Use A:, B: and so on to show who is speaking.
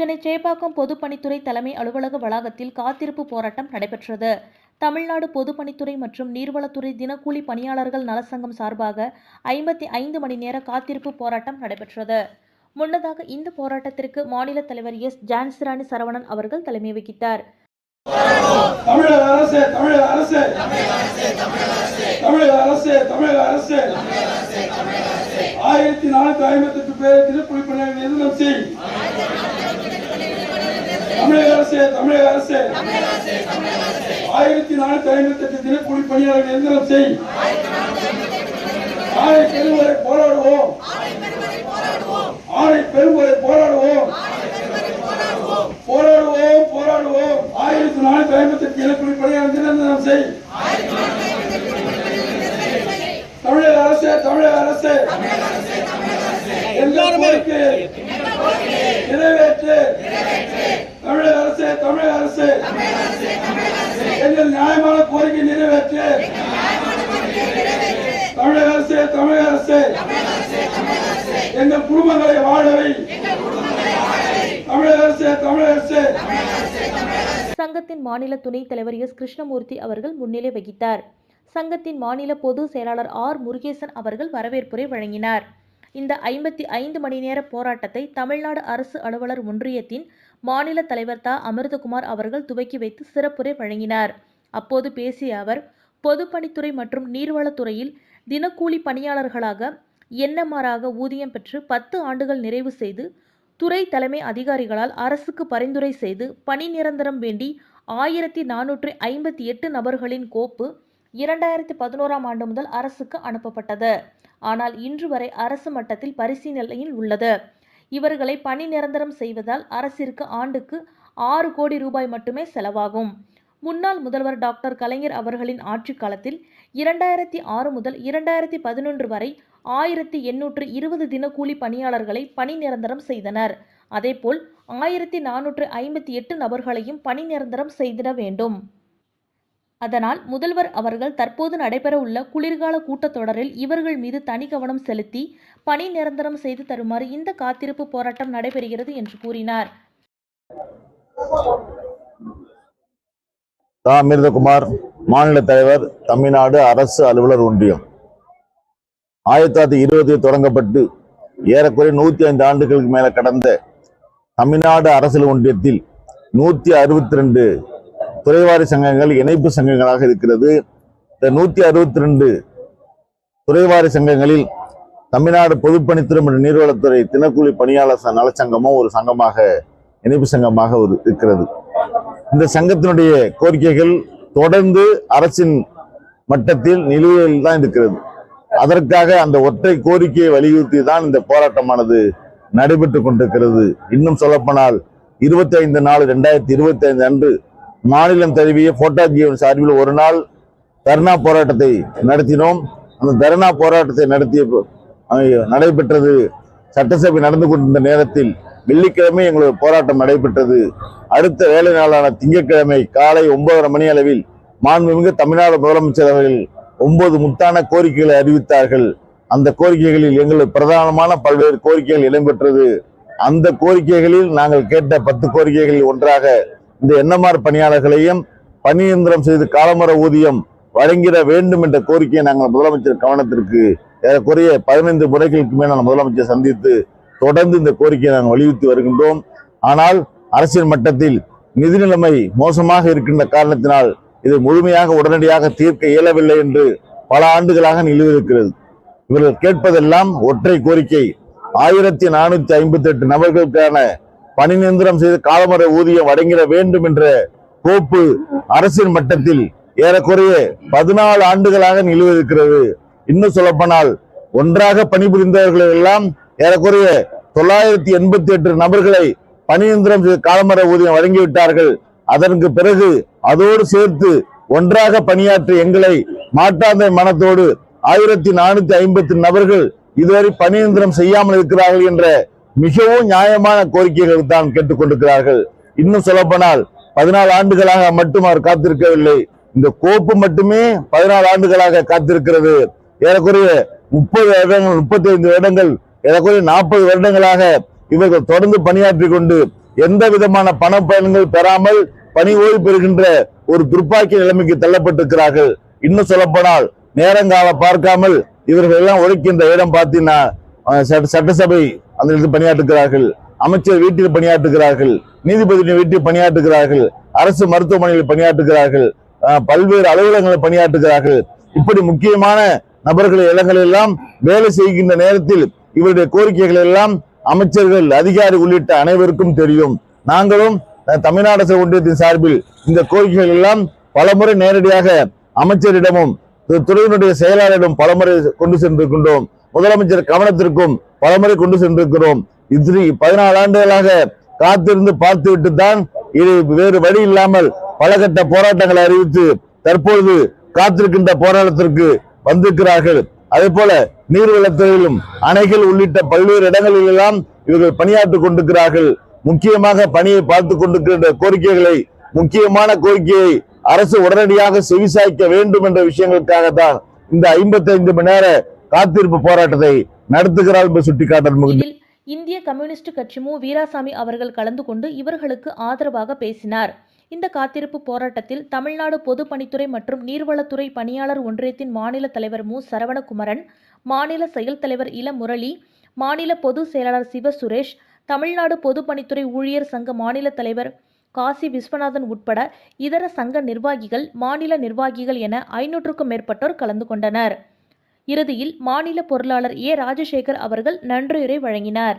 A: சென்னை சேப்பாக்கம் பொதுப்பணித்துறை தலைமை அலுவலக வளாகத்தில் காத்திருப்பு போராட்டம் நடைபெற்றது. தமிழ்நாடு பொதுப்பணித்துறை மற்றும் நீர்வளத்துறை தினக்கூலி பணியாளர்கள் நலசங்கம் சார்பாக ஐம்பத்தி ஐந்து மணி நேர காத்திருப்பு போராட்டம் நடைபெற்றது. முன்னதாக இந்த போராட்டத்திற்கு மாநில தலைவர் எஸ். ஜான்சிராணி சரவணன் அவர்கள் தலைமை வகித்தார்.
B: தமிழக அரசு தமிழக அரசு. தமிழக அரசு தமிழக அரசு. ஆயிரத்தி நானூத்தி ஐம்பத்தி எட்டு பேர் திருப்புலிப்பணியை நிறுவனம் செய் தமிழக அரசு. ஆயிரத்தி நானூத்தி ஐம்பத்தி எட்டு தினக்கூலி பணியாளர் நிரந்தரம் செய். ஆணை பெருமுறை போராடுவோம். ஆணை பெருமுறை போராடுவோம். போராடுவோம் போராடுவோம். ஆயிரத்தி நானூத்தி ஐம்பத்தி எட்டு தினக்கூலி பணியாளர் நிரந்தரம் செய். தமிழக அரசு தமிழக அரசு. எல்லாருமே இருக்கு நிறைவேற்று தமிழக அரசு தமிழக அரசு எங்கள் நியாயமான கோரிக்கை நிறைவேற்று. தமிழக அரசு தமிழக அரசு எங்கள் குடும்பங்களை வாழவை. தமிழக அரசு தமிழக அரசு.
A: சங்கத்தின் மாநில துணைத் தலைவர் எஸ். கிருஷ்ணமூர்த்தி அவர்கள் முன்னிலை வகித்தார். சங்கத்தின் மாநில பொது செயலாளர் ஆர். முருகேசன் அவர்கள் வரவேற்புரை வழங்கினார். இந்த ஐம்பத்தி ஐந்து மணி நேர போராட்டத்தை தமிழ்நாடு அரசு அலுவலர் ஒன்றியத்தின் மாநில தலைவர் தா. அமிர்தகுமார் அவர்கள் துவக்கி வைத்து சிறப்புரை வழங்கினார். அப்போது பேசிய அவர் பொதுப்பணித்துறை மற்றும் நீர்வளத்துறையில் தினக்கூலி பணியாளர்களாக என்எம்ஆராக ஊதியம் பெற்று பத்து ஆண்டுகள் நிறைவு செய்து துறை தலைமை அதிகாரிகளால் அரசுக்கு பரிந்துரை செய்து பணி நிரந்தரம் வேண்டி ஆயிரத்தி நானூற்றி ஐம்பத்தி எட்டு நபர்களின் கோப்பு இரண்டாயிரத்தி பதினோராம் ஆண்டு முதல் அரசுக்கு அனுப்பப்பட்டது. ஆனால் இன்று வரை அரசு மட்டத்தில் பரிசீலனையில் உள்ளது. இவர்களை பணி நிரந்தரம் செய்வதால் அரசிற்கு ஆண்டுக்கு ஆறு கோடி ரூபாய் மட்டுமே செலவாகும். முன்னாள் முதல்வர் டாக்டர் கலைஞர் அவர்களின் ஆட்சி காலத்தில் இரண்டாயிரத்தி ஆறு முதல் இரண்டாயிரத்தி பதினொன்று வரை ஆயிரத்தி எண்ணூற்று இருபது தினக்கூலி பணியாளர்களை பணி நிரந்தரம் செய்தனர். அதேபோல் ஆயிரத்தி நானூற்று ஐம்பத்தி எட்டு நபர்களையும் பணி நிரந்தரம் செய்திட வேண்டும். அதனால் முதல்வர் அவர்கள் தற்போது நடைபெறவுள்ள குளிர்கால கூட்டத்தொடரில் இவர்கள் மீது தனி கவனம் செலுத்தி பணி நிரந்தரம் செய்து தருமாறு இந்த காத்திருப்பு போராட்டம் நடைபெறுகிறது என்று கூறினார்.
C: அமிர்தகுமார் மாநில தலைவர் தமிழ்நாடு அரசு அலுவலர் ஒன்றியம். ஆயிரத்தி தொள்ளாயிரத்தி இருபதில் தொடங்கப்பட்டு ஏறக்குறைய நூத்தி ஐந்து ஆண்டுகளுக்கு மேல கடந்த தமிழ்நாடு அரசு ஒன்றியத்தில் நூத்தி அறுபத்தி ரெண்டு துறைவாரி சங்கங்கள் இணைப்பு சங்கங்களாக இருக்கிறது. இந்த நூற்றி அறுபத்தி ரெண்டு துறைவாரி சங்கங்களில் தமிழ்நாடு பொதுப்பணித்துறை மற்றும் நீர்வளத்துறை தினக்கூலி பணியாளர் நலச்சங்கமும் ஒரு சங்கமாக இணைப்பு சங்கமாக ஒரு இருக்கிறது. இந்த சங்கத்தினுடைய கோரிக்கைகள் தொடர்ந்து அரசின் மட்டத்தில் நிலுவையில் தான் இருக்கிறது. அதற்காக அந்த ஒற்றை கோரிக்கையை வலியுறுத்தி தான் இந்த போராட்டமானது நடைபெற்றுக் கொண்டிருக்கிறது. இன்னும் சொல்லப்போனால் இருபத்தி ஐந்து நாலு ரெண்டாயிரத்தி இருபத்தி ஐந்து அன்று மாநிலம் தழுவிய போட்டா ஜீவன் சார்பில் ஒரு நாள் தர்ணா போராட்டத்தை நடத்தினோம். அந்த தர்ணா போராட்டத்தை நடத்திய நடைபெற்றது. சட்டசபை நடந்து கொண்டிருந்த நேரத்தில் வெள்ளிக்கிழமை எங்களுடைய போராட்டம் நடைபெற்றது. அடுத்த வேலை நாளான திங்கட்கிழமை காலை ஒன்பதரை மணி அளவில் மாண்புமிகு தமிழ்நாடு முதலமைச்சர் அவர்கள் ஒன்பது முத்தான கோரிக்கைகளை அறிவித்தார்கள். அந்த கோரிக்கைகளில் எங்களுக்கு பிரதானமான பல்வேறு கோரிக்கைகள் இடம்பெற்றது. அந்த கோரிக்கைகளில் நாங்கள் கேட்ட பத்து கோரிக்கைகளில் ஒன்றாக இந்த என்எம்ஆர் பணியாளர்களையும் பணியந்திரம் செய்து காலமுறை ஊதியம் வழங்கிட வேண்டும் என்ற கோரிக்கையை நாங்கள் முதலமைச்சர் கவனத்திற்கு ஏறக்குறைய பதினைந்து முறைகளுக்கு மேல் நான் முதலமைச்சர் சந்தித்து தொடர்ந்து இந்த கோரிக்கையை நாங்கள் வலியுறுத்தி வருகின்றோம். ஆனால் அரசியல் மட்டத்தில் நிதி நிலைமை மோசமாக இருக்கின்ற காரணத்தினால் இது முழுமையாக உடனடியாக தீர்க்க இயலவில்லை என்று பல ஆண்டுகளாக நிலுவிருக்கிறது இவர்கள் கேட்பதெல்லாம் ஒற்றை கோரிக்கை. ஆயிரத்தி நானூத்தி ஐம்பத்தி எட்டு நபர்களுக்கான பணி நிரந்தரம் செய்து காலமுறை ஊதியம் வழங்கிட வேண்டும் என்ற கோப்பு அரசின் மட்டத்தில் ஏறக்குறைய பதினாலு ஆண்டுகளாக நிலுவிருக்கிறது இன்னும் சொல்லப்போனால் ஒன்றாக பணிபுரிந்தவர்கள் எல்லாம் ஏறக்குறைய தொள்ளாயிரத்தி எண்பத்தி எட்டு நபர்களை பணியந்திரம் செய்து காலமர ஊதியம் வழங்கிவிட்டார்கள். அதற்கு பிறகு அதோடு சேர்த்து ஒன்றாக பணியாற்றிய எங்களை மாட்டாந்தை மனத்தோடு ஆயிரத்தி நானூத்தி ஐம்பத்தி நபர்கள் இதுவரை பணியந்திரம் செய்யாமல் இருக்கிறார்கள் என்ற மிகவும் நியாயமான கோரிக்கைகள் தான் கேட்டுக்கொண்டிருக்கிறார்கள். இன்னும் சொல்லப்போனால் பதினாலு ஆண்டுகளாக மட்டும் அவர் காத்திருக்கவில்லை. இந்த கோப்பு மட்டுமே பதினாலு ஆண்டுகளாக காத்திருக்கிறது. ஏறக்குறைய முப்பது வருடங்கள் முப்பத்தி ஐந்து வருடங்கள் ஏறக்குறைய நாற்பது வருடங்களாக இவர்கள் தொடர்ந்து பணியாற்றி கொண்டு எந்த விதமான பண பயன்கள் பெறாமல் பணி ஓய்வு பெறுகின்ற ஒரு துர்ப்பாக்கிய நிலைமைக்கு தள்ளப்பட்டிருக்கிறார்கள். இன்னும் சொல்லப்போனால் நேரங்கால பார்க்காமல் இவர்கள் எல்லாம் உழைக்கின்ற இடம் பார்த்தீங்கன்னா சட்ட- சட்டசபை அந்த இடத்தில் பணியாற்றுகிறார்கள். அமைச்சர் வீட்டில் பணியாற்றுகிறார்கள். நீதிபதி வீட்டில் பணியாற்றுகிறார்கள். அரசு மருத்துவமனையில் பணியாற்றுகிறார்கள். பல்வேறு அலுவலகங்களில் பணியாற்றுகிறார்கள். இப்படி முக்கியமான நபர்கள் இடங்கள் எல்லாம் வேலை செய்கின்ற நேரத்தில் இவருடைய கோரிக்கைகள் எல்லாம் அமைச்சர்கள் அதிகாரி உள்ளிட்ட அனைவருக்கும் தெரியும். நாங்களும் தமிழ்நாடு அரசு ஒன்றியத்தின் சார்பில் இந்த கோரிக்கைகள் எல்லாம் பலமுறை நேரடியாக அமைச்சரிடமும் துறையினுடைய செயலாளரிடம் பலமுறை கொண்டு சென்றிருக்கின்றோம். முதலமைச்சர் கவனத்திற்கும் பலமுறை கொண்டு சென்றிருக்கிறோம். இது பதினாலு ஆண்டுகளாக காத்திருந்து பார்த்துவிட்டு தான் இது வேறு வழி இல்லாமல் பல கட்ட போராட்டங்களை அறிவித்து தற்பொழுது காத்திருக்கின்ற போராட்டத்திற்கு வந்திருக்கிறார்கள். அதே போல நீர்வளத்துறையிலும் அணைகள் உள்ளிட்ட பல்வேறு இடங்களில் எல்லாம் இவர்கள் பணியாற்றிக் கொண்டிருக்கிறார்கள். முக்கியமாக பணியை பார்த்து கொண்டிருக்கின்ற கோரிக்கைகளை முக்கியமான கோரிக்கையை அரசு உடனடியாக செவிசாய்க்க வேண்டும் என்ற விஷயங்களுக்காக தான் இந்த 55 மணி நேர காத்திருப்பு போராட்டத்தை நடத்துகிறார் என்று சுட்டிக்காட்ட
A: இந்திய கம்யூனிஸ்ட் கட்சி மு. வீராசாமி அவர்கள் கலந்து கொண்டு இவர்களுக்கு ஆதரவாக பேசினார். இந்த காத்திருப்பு போராட்டத்தில் தமிழ்நாடு பொதுப்பணித்துறை மற்றும் நீர்வளத்துறை பணியாளர் ஒன்றியத்தின் மாநில தலைவர் மு. சரவணகுமரன் மாநில செயல் தலைவர் இள முரளி மாநில பொதுச் செயலாளர் சிவ சுரேஷ் தமிழ்நாடு பொதுப்பணித்துறை ஊழியர் சங்க மாநில தலைவர் காசி விஸ்வநாதன் உட்பட இதர சங்க நிர்வாகிகள் மாநில நிர்வாகிகள் என ஐநூற்றுக்கும் மேற்பட்டோர் கலந்து கொண்டனர். இறுதியில் மாநில பொருளாளர் ஏ. ராஜசேகர் அவர்கள் நன்றியுரை வழங்கினார்.